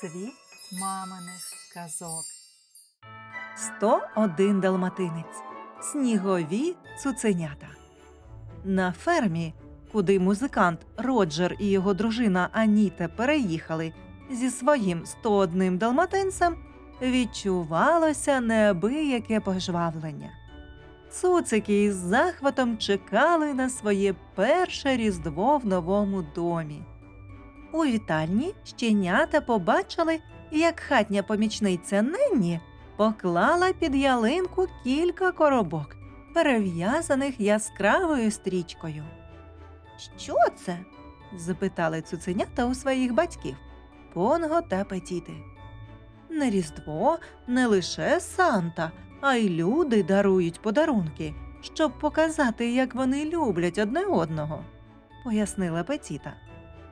Світ маминих казок. 101 далматинець. Снігові цуценята. На фермі, куди музикант Роджер і його дружина Аніта переїхали зі своїм 101 далматинцем, відчувалося неабияке пожвавлення. Цуцики із захватом чекали на своє перше різдво в новому домі. У вітальні щенята побачили, як хатня помічниця Ненні поклала під ялинку кілька коробок, перев'язаних яскравою стрічкою. Що це? запитали цуценята у своїх батьків Понго та Петіти. На Різдво не лише Санта, а й люди дарують подарунки, щоб показати, як вони люблять одне одного, пояснила Петіта.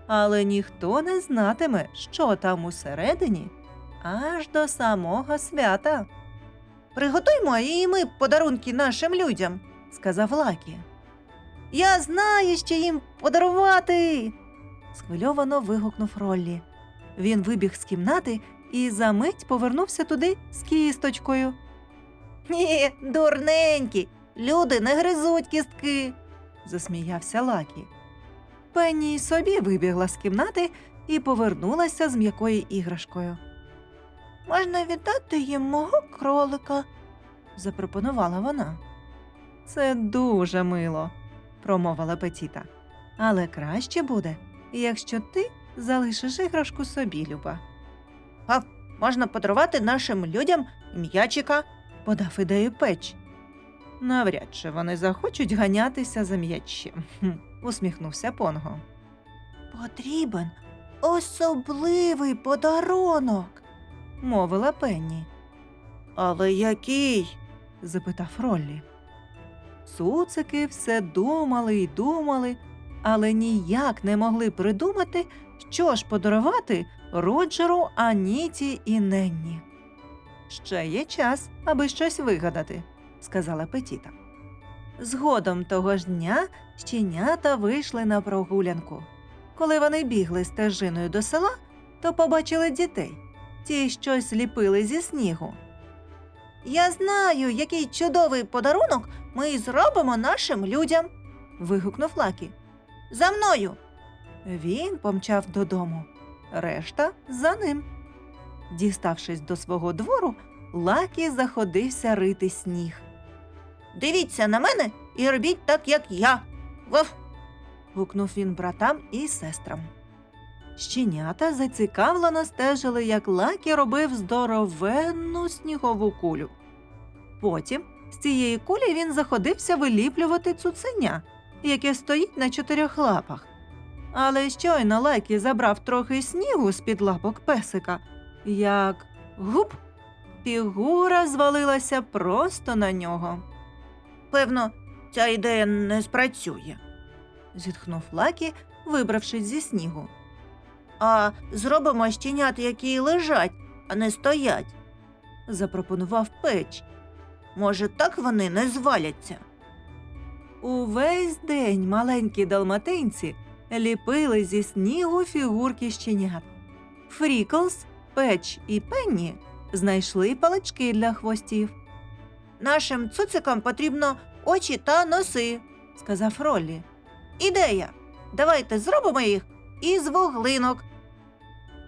Але ніхто не знатиме, що там усередині, аж до самого свята. Приготуймо і ми подарунки нашим людям, сказав Лакі. Я знаю, що їм подарувати. схвильовано вигукнув Роллі. Він вибіг з кімнати і за мить повернувся туди з кісточкою. Ні, дурненькі, люди не гризуть кістки, засміявся Лакі. Пенні собі вибігла з кімнати і повернулася з м'якою іграшкою. Можна віддати їм мого кролика, запропонувала вона. Це дуже мило, промовила Петіта. Але краще буде, якщо ти залишиш іграшку собі, Люба. А можна подарувати нашим людям м'ячика, подав ідею печ. Навряд чи вони захочуть ганятися за м'ячем, усміхнувся Понго. Потрібен особливий подарунок, мовила Пенні. Але який? запитав Роллі. Цуцики все думали й думали, але ніяк не могли придумати, що ж подарувати Роджеру, Аніті і Ненні. Ще є час, аби щось вигадати, сказала Петіта. Згодом того ж дня щенята вийшли на прогулянку. Коли вони бігли стежиною до села, то побачили дітей. Ті щось ліпили зі снігу. Я знаю, який чудовий подарунок ми зробимо нашим людям. вигукнув Лакі. За мною. Він помчав додому. Решта за ним. Діставшись до свого двору, Лакі заходився рити сніг. Дивіться на мене і робіть так, як я. Вов. гукнув він братам і сестрам. Щенята зацікавлено стежили, як Лакі робив здоровенну снігову кулю. Потім з цієї кулі він заходився виліплювати цуценя, яке стоїть на чотирьох лапах. Але щойно Лакі забрав трохи снігу з під лапок песика, як гуп, фігура звалилася просто на нього. Певно, ця ідея не спрацює, зітхнув Лакі, вибравшись зі снігу. А зробимо щенят, які лежать, а не стоять, запропонував печ. Може, так вони не зваляться. Увесь день маленькі далматинці ліпили зі снігу фігурки щенят. Фріклс, Печ і Пенні знайшли палички для хвостів. Нашим цуцикам потрібно очі та носи, сказав Роллі. Ідея. Давайте зробимо їх із вуглинок.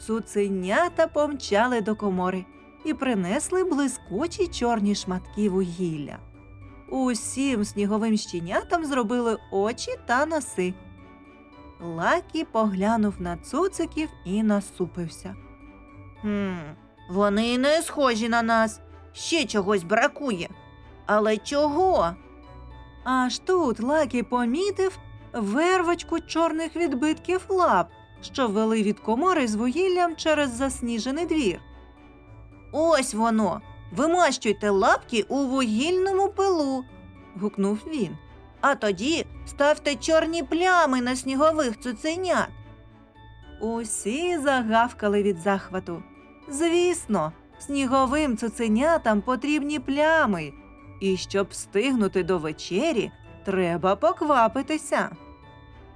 Цуценята помчали до комори і принесли блискучі чорні шматки вугілля. Усім сніговим щенятам зробили очі та носи. Лакі поглянув на цуциків і насупився. Хм, вони не схожі на нас. Ще чогось бракує. Але чого? Аж тут Лакі помітив вервочку чорних відбитків лап, що вели від комори з вугіллям через засніжений двір. Ось воно. Вимащуйте лапки у вугільному пилу. гукнув він. А тоді ставте чорні плями на снігових цуценят. Усі загавкали від захвату. Звісно, сніговим цуценятам потрібні плями, і щоб встигнути до вечері, треба поквапитися.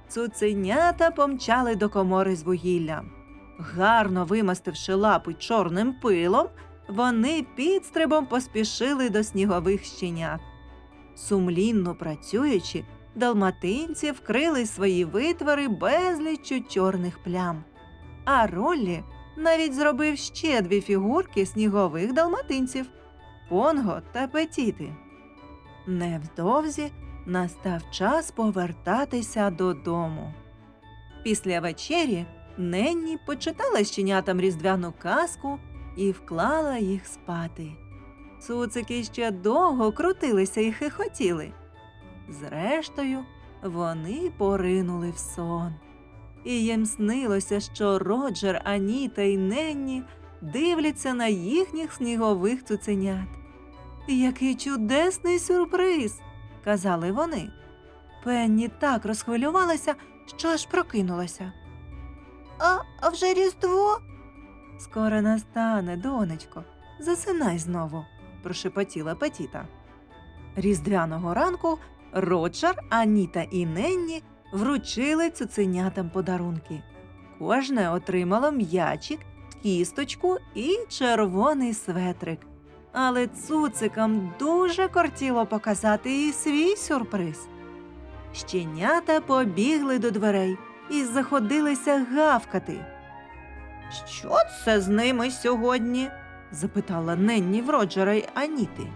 Цуценята помчали до комори з вугіллям. Гарно вимастивши лапи чорним пилом, вони підстрибом поспішили до снігових щенят. Сумлінно працюючи, далматинці вкрили свої витвори безліччю чорних плям. А Роллі навіть зробив ще дві фігурки снігових далматинців Понго та Петіти. Невдовзі настав час повертатися додому. Після вечері Ненні почитала щенятам різдвяну казку і вклала їх спати. Цуцики ще довго крутилися і хихотіли. Зрештою, вони поринули в сон. І їм снилося, що Роджер, Аніта і Ненні дивляться на їхніх снігових цуценят. Який чудесний сюрприз, казали вони. Пенні так розхвилювалася, що аж прокинулася. А, а вже Різдво? Скоро настане, донечко. Засинай знову, прошепотіла Петіта. Різдвяного ранку Роджер, Аніта і Ненні вручили цуценятам подарунки. Кожне отримало м'ячик, кісточку і червоний светрик. Але цуцикам дуже кортіло показати і свій сюрприз. Щенята побігли до дверей і заходилися гавкати. Що це з ними сьогодні? запитала Ненні в Роджера й Аніти.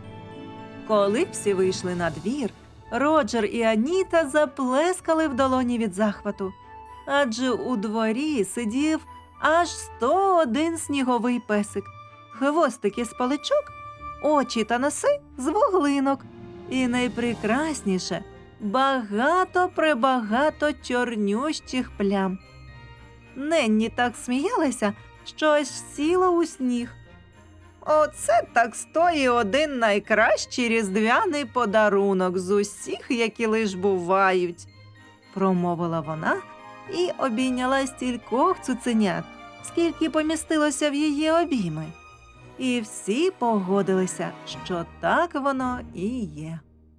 Коли всі вийшли на двір, Роджер і Аніта заплескали в долоні від захвату, адже у дворі сидів аж 101 сніговий песик, хвостики з паличок, очі та носи з вуглинок. І найпрекрасніше багато пребагато чорнющих плям. Ненні так сміялася, що аж сіла у сніг. Оце так стоїть один найкращий різдвяний подарунок з усіх, які лиш бувають, промовила вона і обійняла стількох цуценят, скільки помістилося в її обійми. І всі погодилися, що так воно і є.